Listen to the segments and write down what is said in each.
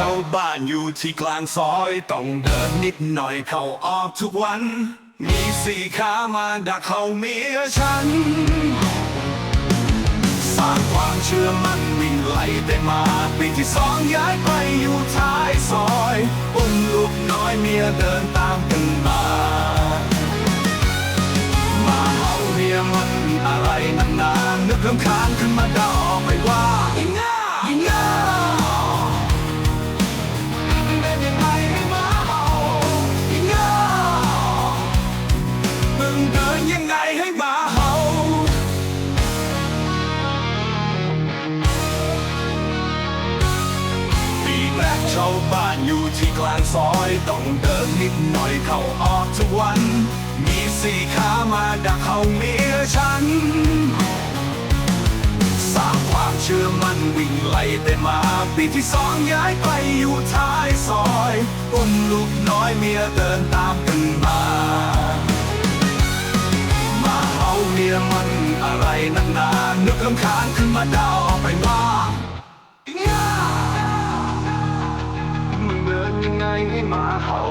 ชาวบ้านอยู่ที่กลางซอยต้องเดินนิดหน่อยเข้าออกทุกวัน มีสี่ขามาดักเขาเมียฉัน สร้างความเชื่อมั่นวิ่งไล่ได้มาปีที่สองย้ายไปอยู่ท้ายซอยอุ้มลูกน้อยเมียเดินตามกันมามาเฮาเมียมันอะไรนักหนานึกรำคาญขึ้นมาดออก ชาวบ้านอยู่ที่กลางซอยต้องเดินนิดหน่อยเข้าออกทุกวัน มีสี่ขามาดักเขาเมียฉันสร้างความเชื่อมั่นวิ่งไล่แต่มาปีที่สองย้ายไปอยู่ท้ายซอยอุ้มลูกน้อยเมียเดินตามกันมา มาเฮาเมียมันอะไรนักหนานึกลำคาญขึ้นมาดาวออกไปว่า ดินยังไงให้หมาเห่า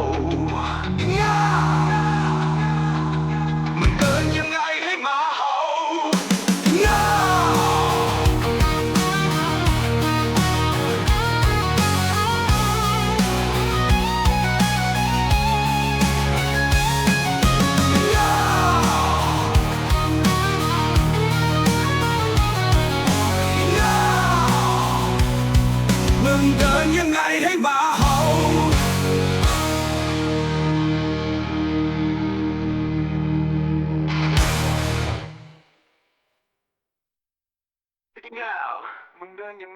ย่ามึ งเดินยัง